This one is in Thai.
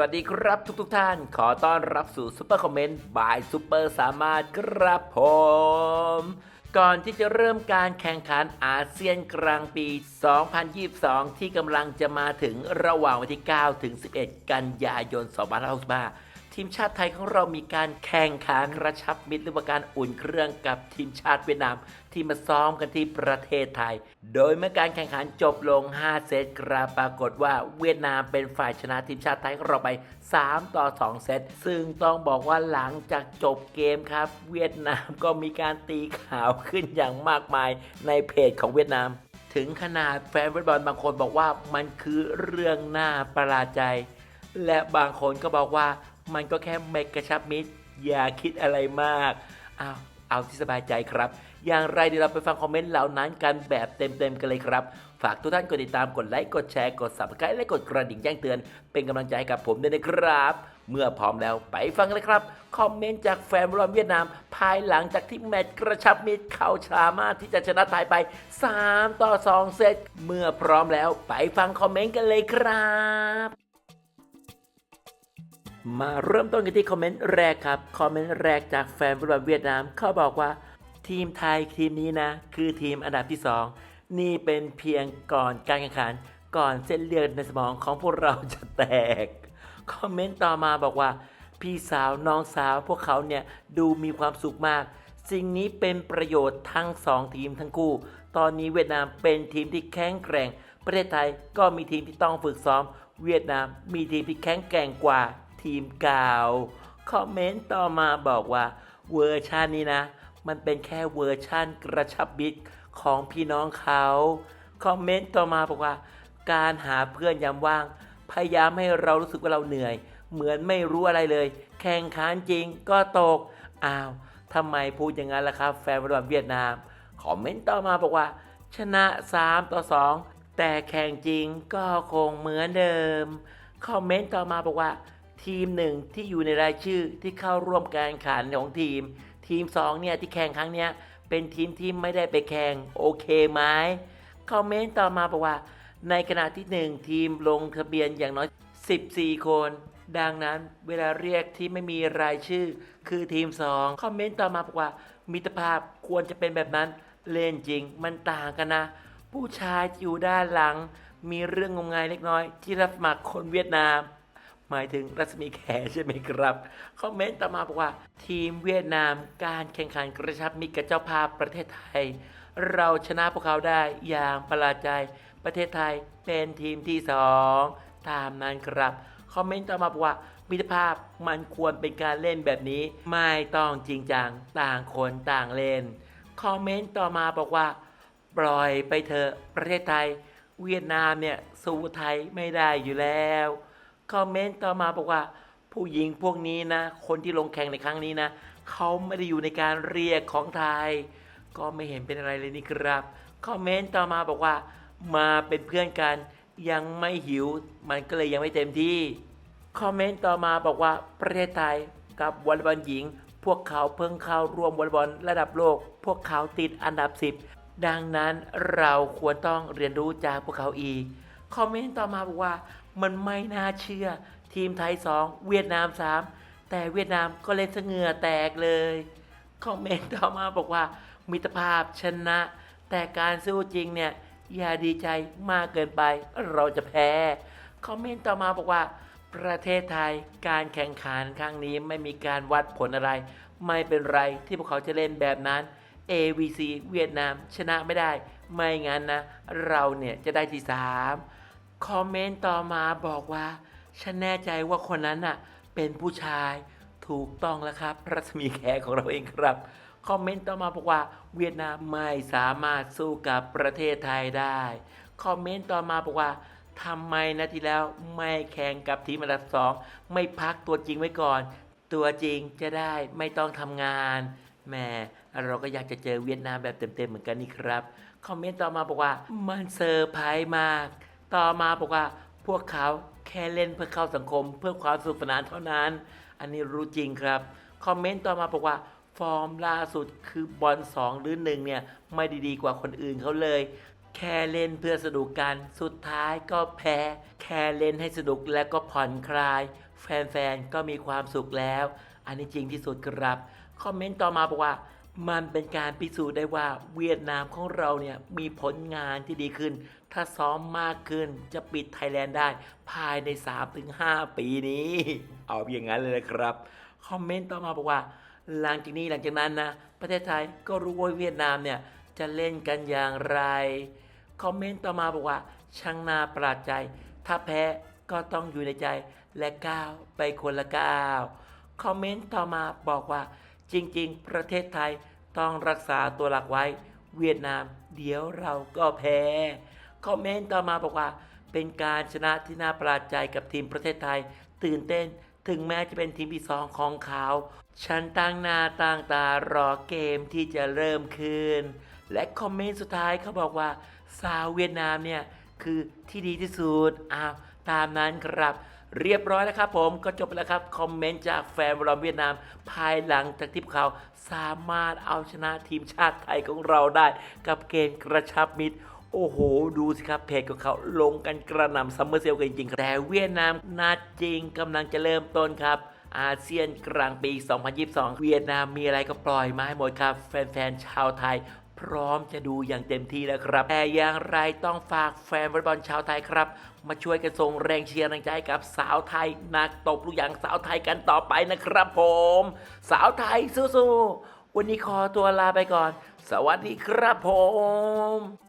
วัสดีครับทุกทท่าน ขอต้อนรับสู่ซุปเปอร์คอมเมนต์บายซุปเปอร์สามารถครับผม ก่อนที่จะเริ่มการแข่งขันอาเซียนกลางปี 2022 ที่กำลังจะมาถึงระหว่างวันที่ 9 ถึง 11 กันยายน 2565 ทีมชาติไทยของเรามีการแข่งขันกระชับมิตรหรือว่าการอุ่นเครื่องกับทีมชาติเวียดนาม ที่มาซ้อมกันที่ประเทศไทย โดยเมื่อการแข่งขันจบลง 5 เซตกราปรากฏว่าเวียดนามเป็นฝ่ายชนะทีมชาติไทยของเราไป 3 ต่อ 2 เซต ซึ่งต้องบอกว่าหลังจากจบเกมครับ เวียดนามก็มีการตีข่าวขึ้นอย่างมากมายในเพจของเวียดนาม ถึงขนาดแฟนฟุตบอลบางคนบอกว่ามันคือเรื่องน่าประหลาดใจและบางคนก็บอกว่า มันก็แค่เมกกระชับมิตร อย่าคิดอะไรมากอ้าวเอาที่สบายใจครับ อย่างไรเดี๋ยวเราไปฟังคอมเมนต์เหล่านั้นกันแบบเต็มๆกันเลยครับ ฝากทุกท่านกดติดตาม กดไลค์ กดแชร์ กด subscribe และกดกระดิ่งแจ้งเตือน เป็นกำลังใจให้กับผมด้วยนะครับ เมื่อพร้อมแล้วไปฟังกันเลยครับ คอมเมนต์จากแฟนบอลเวียดนาม ภายหลังจากที่แมตช์กระชับมิตรเขาสามารถที่จะชนะไทยไป 3 ต่อ 2 เซต เมื่อพร้อมแล้วไปฟังคอมเมนต์กันเลยครับ มาเริ่มต้นกันที่คอมเมนต์แรกครับ คอมเมนต์แรกจากแฟนฟุตบอลเวียดนามเขาบอกว่า ทีมไทยทีมนี้นะ คือทีมอันดับที่ 2 นี่เป็นเพียงก่อนการแข่งขัน ก่อนเส้นเลือดในสมองของพวกเราจะแตก คอมเมนต์ต่อมาบอกว่า พี่สาวน้องสาวพวกเขาเนี่ยดูมีความสุขมาก สิ่งนี้เป็นประโยชน์ทั้งสองทีมทั้งคู่ ตอนนี้เวียดนามเป็นทีมที่แข็งแกร่ง ประเทศไทยก็มีทีมที่ต้องฝึกซ้อม เวียดนามมีทีมที่แข็งแกร่งกว่า ทีมเก่า คอมเมนต์ต่อมาบอกว่า เวอร์ชันนี้นะ มันเป็นแค่เวอร์ชันกระชับมิตรของพี่น้องเขา คอมเมนต์ต่อมาบอกว่า การหาเพื่อนยามว่าง พยายามให้เรารู้สึกว่าเราเหนื่อย เหมือนไม่รู้อะไรเลย แข่งขันจริงก็ตก อ้าวทำไมพูดอย่างนั้นล่ะครับ แฟนบอลเวียดนาม คอมเมนต์ต่อมาบอกว่า ชนะ 3 ต่อ 2 แต่แข่งจริงก็คงเหมือนเดิม คอมเมนต์ต่อมาบอกว่า ทีมหนึ่งที่อยู่ในรายชื่อที่เข้าร่วมการแข่งขันของทีม ทีม2เนี่ยที่แข่งครั้งเนี้ยเป็นทีมที่ไม่ได้ไปแข่งโอเคไหมคอมเมนต์ต่อมาบอกว่า ในขณะที่ 1 ทีมลงทะเบียนอย่างน้อย 14 คน ดังนั้นเวลาเรียกที่ไม่มีรายชื่อ คือทีม 2 คอมเมนต์ต่อมาบอกว่ามิตรภาพควรจะเป็นแบบนั้นเล่นจริงมันต่างกันนะ ผู้ชายอยู่ด้านหลัง มีเรื่องงมงายเล็กน้อย ที่รับสมัครคนเวียดนาม หมายถึงรัศมีแขใช่ไหมครับ คอมเมนต์ต่อมาบอกว่า ทีมเวียดนามการแข่งขันกระชับมิตรกับเจ้าภาพประเทศไทย เราชนะพวกเขาได้อย่างประหลาดใจประเทศไทยเป็นทีมที่สองตามนั้นครับ คอมเมนต์ต่อมาบอกว่ามิตรภาพมันควรเป็นการเล่นแบบนี้ ไม่ต้องจริงจังต่างคนต่างเล่น คอมเมนต์ต่อมาบอกว่า ปล่อยไปเถอะประเทศไทย เวียดนามเนี่ยสู้ไทยไม่ได้อยู่แล้ว คอมเมนต์ต่อมาบอกว่า ผู้หญิงพวกนี้นะ คนที่ลงแข่งในครั้งนี้นะเขาไม่ได้อยู่ในการเรียกของไทย ก็ไม่เห็นเป็นอะไรเลยนี่ครับคอมเมนต์ต่อมาบอกว่า มาเป็นเพื่อนกัน ยังไม่หิว มันก็เลยยังไม่เต็มที่คอมเมนต์ต่อมาบอกว่าประเทศไทยกับวอลเลย์บอลหญิง พวกเขาเพิ่งเข้าร่วมวอลเลย์บอลระดับโลก พวกเขาติดอันดับ 10 ดังนั้นเราควรต้องเรียนรู้จากพวกเขาอีก คอมเมนต์ต่อมาบอกว่า มันไม่น่าเชื่อ ทีมไทย 2 เวียดนาม 3 แต่เวียดนามก็เล่นเสงื่อแตกเลย คอมเมนต์ต่อมาบอกว่า มิตรภาพชนะ แต่การสู้จริงเนี่ย อย่าดีใจมากเกินไป เราจะแพ้ คอมเมนต์ต่อมาบอกว่า ประเทศไทยการแข่งขันครั้งนี้ไม่มีการวัดผลอะไร ไม่เป็นไรที่พวกเขาจะเล่นแบบนั้น AVC เวียดนามชนะไม่ได้ ไม่งั้นนะ เราเนี่ยจะได้ที่ 3 คอมเมนต์ต่อมาบอกว่า ฉันแน่ใจว่าคนนั้นน่ะ เป็นผู้ชายถูกต้องแล้วครับรัศมีแขของเราเองครับ คอมเมนต์ต่อมาบอกว่า เวียดนามไม่สามารถสู้กับประเทศไทยได้ คอมเมนต์ต่อมาบอกว่าทำไมนาทีแล้วไม่แข่งกับทีมอันดับสองไม่พักตัวจริงไว้ก่อน ตัวจริงจะได้ไม่ต้องทำงานแหมเราก็อยากจะเจอเวียดนามแบบเต็มๆเหมือนกันนี่ครับ คอมเมนต์ต่อมาบอกว่ามันเซอร์ไพรส์มาก ต่อมาบอกว่าพวกเขาแค่เล่นเพื่อเข้าสังคม เพื่อความสนุกสนานเท่านั้น อันนี้รู้จริงครับ คอมเมนต์ต่อมาบอกว่า ฟอร์มล่าสุดคือบอล2หรือ1เนี่ย ไม่ด้ดีกว่าคนอื่นเขาเลย แค่เล่นเพื่อสนุกกัน สุดท้ายก็แพ้ แค่เล่นให้สนุกและก็ผ่อนคลาย แฟนๆ ก็มีความสุขแล้ว อันนี้จริงที่สุดครับ คอมเมนต์ต่อมาบอกว่า มันเป็นการพิสูจน์ได้ว่าเวียดนามของเราเนี่ยมีผลงานที่ดีขึ้น ถ้าซ้อมมากขึ้นจะปิดไทยแลนด์ได้ภายใน 3-5 ปีนี้ เอาอย่างนั้นเลยนะครับ คอมเมนต์ต่อมาบอกว่า หลังจากนี้หลังจากนั้นนะ ประเทศไทยก็รู้ว่าเวียดนามเนี่ยจะเล่นกันอย่างไร คอมเมนต์ต่อมาบอกว่าช่างน่าประหลาดใจ ถ้าแพ้ก็ต้องอยู่ในใจและก้าวไปคนละก้าว คอมเมนต์ต่อมาบอกว่า จริง ๆ ประเทศไทยต้องรักษาตัวหลักไว้ เวียดนามเดี๋ยวเราก็แพ้ คอมเมนต์ต่อมาบอกว่า เป็นการชนะที่น่าประหลาดใจกับทีมประเทศไทย ตื่นเต้นถึงแม้จะเป็นทีมที่สองของเขา ฉันตั้งหน้าตั้งตารอเกมที่จะเริ่มขึ้น และคอมเมนต์สุดท้ายเขาบอกว่าสาวเวียดนามเนี่ย คือที่ดีที่สุดอ้าวตามนั้นครับ เรียบร้อยแล้วครับผมก็จบไปแล้วครับ คอมเมนต์จากแฟนบอลเวียดนาม ภายหลังจากที่พวกเขาสามารถเอาชนะทีมชาติไทยของเราได้ กับเกมกระชับมิตรโอ้โห ดูสิครับ เพจของเขาลงกันกระหน่ำซัมเมอร์เซลกันจริงๆแต่เวียดนามนัดจริงกำลังจะเริ่มต้นครับอาเซียนกลางปี 2022 เวียดนามมีอะไรก็ปล่อยมาให้หมดครับ แฟนๆ ชาวไทย พร้อมจะดูอย่างเต็มที่แล้วครับ แต่อย่างไรต้องฝากแฟนวอลเลย์บอลชาวไทยครับ มาช่วยกันส่งแรงเชียร์แรงใจให้กับสาวไทย นักตบลูกยางสาวไทยกันต่อไปนะครับผม สาวไทยสู้ๆวันนี้ขอตัวลาไปก่อน สวัสดีครับผม